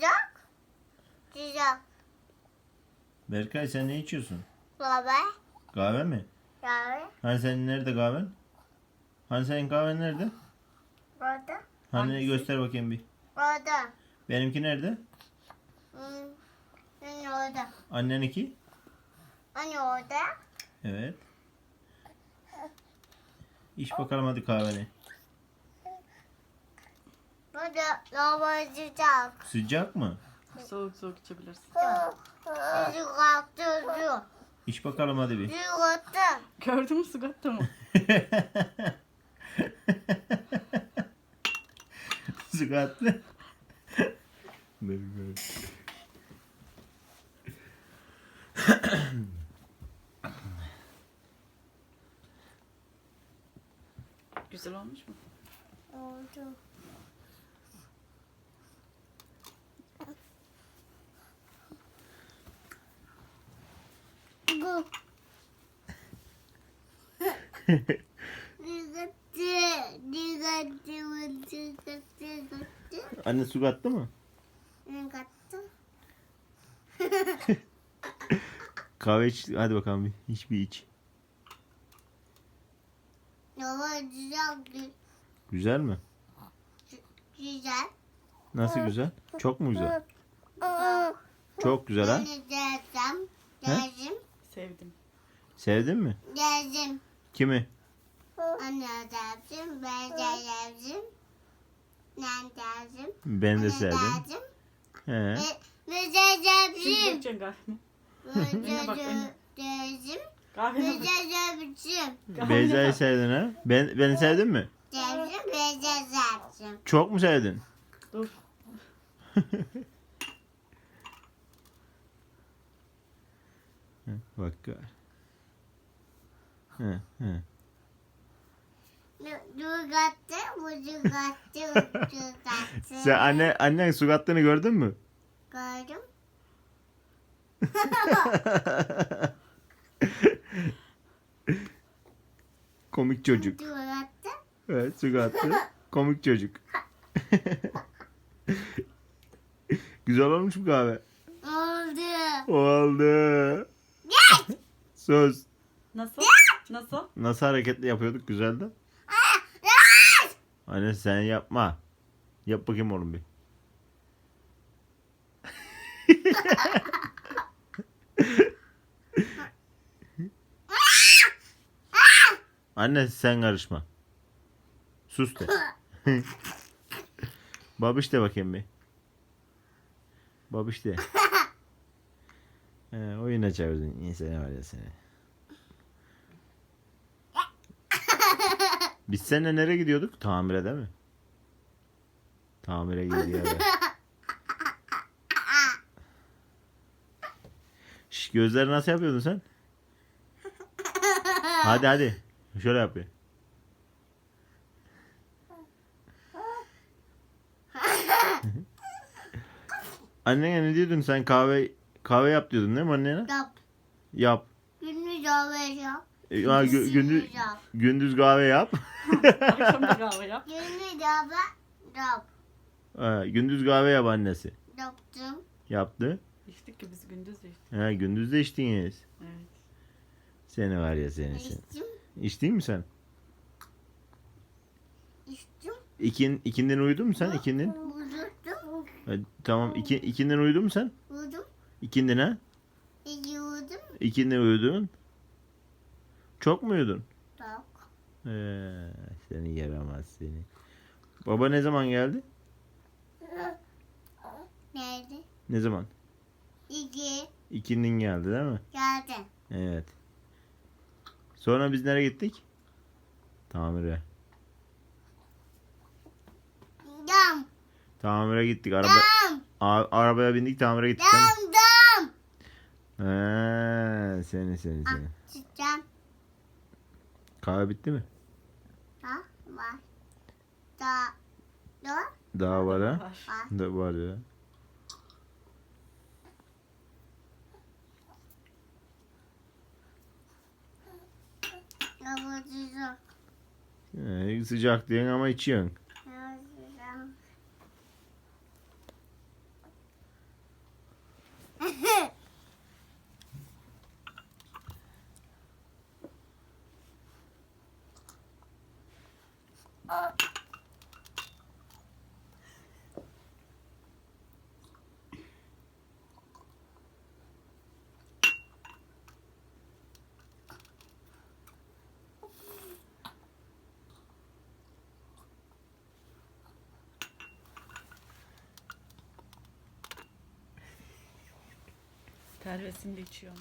Sıcak. Sıcak. Berkay sen ne içiyorsun? Baba. Kahve mi? Yağı. Hani senin nerede kahven? Hani senin kahven nerede? Orada. Hani Hangisi? göster bakayım bir. Orada. Benimki nerede? Hmm. Orada. Anneninki? Anne orada. Evet. İç bakalım hadi kahveni. Burada lava sıcak. Sıcak mı? Soğuk soğuk içebilirsin. Sıcak sıcak. İç bakalım hadi bir. Sıcak. Gördün mü Sugatta mı? Sıkatlı. Dur, dur. Güzel olmuş mu? Oldu. Anne su kattı mı? Dikkatli. Kahve iç. Hadi bakalım bir. İç bir iç. Güzel mi? güzel. Nasıl güzel? Çok mu güzel? Çok güzel ha? Sevdim. Sevdin mi? geldim. Kimi? Anne geldim, ben de geldim. Ben. Ben de sevdim. Geldim. He. Ve ve Şimdi geldim. içeceksin kahveni. Önüne bak, önüne. Geldim. Kahvene Ve bak. Beyza'yı sevdin ha? Ben beni sevdin mi? Geldim ve geldim. Çok mu sevdin? Dur. Bak gör. Hı, hı. Dugattı, bu dugattı, dugattı. Sen anne annen su kattığını gördün mü? Gördüm. Komik çocuk. Dugattı. Evet su kattı. Komik çocuk. Güzel olmuş mu kahve? Oldu. Oldu. Söz. Nasıl? Nasıl? Nasıl hareketli yapıyorduk güzeldi. Anne sen yapma. Yap bakayım oğlum bir. Anne sen karışma. Sus de. Babiş de bakayım bir. Babiş de. He, oyuna çevirdin. İnsan var ya seni. Biz seninle nereye gidiyorduk? Tamire değil mi? Tamire gidiyor ya. Şş, gözleri nasıl yapıyordun sen? Hadi hadi. Şöyle yap bir. Annene ne diyordun sen kahve kahve yap diyordun değil mi annene? Yap. Yap. Günlük kahve yap. E, ha, gü- gündüz, yap. gündüz kahve yap. Akşam da kahve yap. Ha, gündüz kahve yap annesi. Yaptım. Yaptı. İçtik ki biz gündüz de içtik. Ha, gündüz de içtiniz. Evet. Seni var ya seni sen. İçtim. İçtin mi sen? İçtim. İkin, ikinden uyudun mu sen? İkinden? Vurdum. Ha, tamam. iki, ikinden uyudun mu sen? Vurdum. İkinden ha? İyi vurdum. İkinden uyudun. Çok mu uyudun? Çok. Ee, seni yaramaz seni. Baba ne zaman geldi? Nerede? Ne zaman? İki. İkindin geldi değil mi? Geldi. Evet. Sonra biz nereye gittik? Tamire. Dam. Tamire gittik. Araba, Dam. a- arabaya bindik tamire gittik. değil mi? Dam. Dam. He, seni seni seni. Sıcak. Kahve bitti mi? Ha? Var. Da. Da. Daha var ha? Var. Var. Da var ya. Ee, sıcak diyorsun ama içiyorsun. Hava sıcak. Telvesini de içiyor.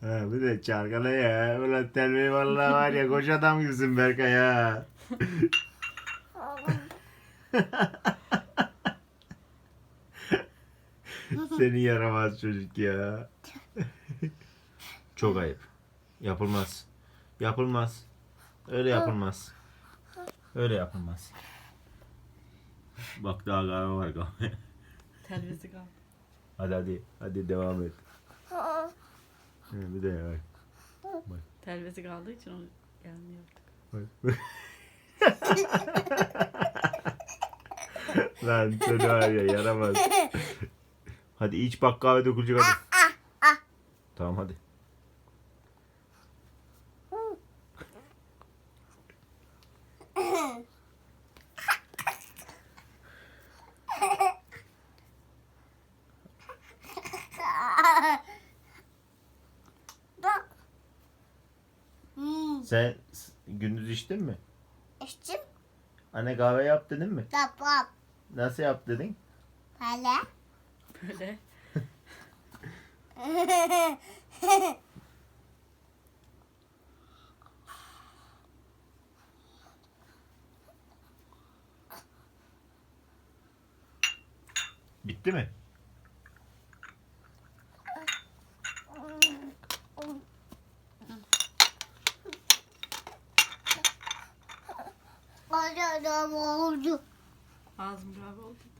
Ha, bir de çalkala ya. Ulan telveyi vallahi var ya koç adam gibisin Berkay ya. Seni yaramaz çocuk ya. Çok ayıp. Yapılmaz. Yapılmaz. Öyle yapılmaz. Öyle yapılmaz. Bak daha kahve var kahve. Telvesi kaldı. Hadi hadi. Hadi devam et. Ha, Bir de ya. Telvesi kaldığı için onu gelmiyor artık. Bak. Lan seni var ya yaramaz. Hadi iç bak kahve dökülecek hadi. Tamam hadi. Da. Hmm. Sen gündüz içtin mi? İçtim. Anne kahve yap dedin mi? Tamam. Nasıl yap dedin? Böyle. Böyle. Bitti mi? Acaba oldu. Ağzım kahve oldu.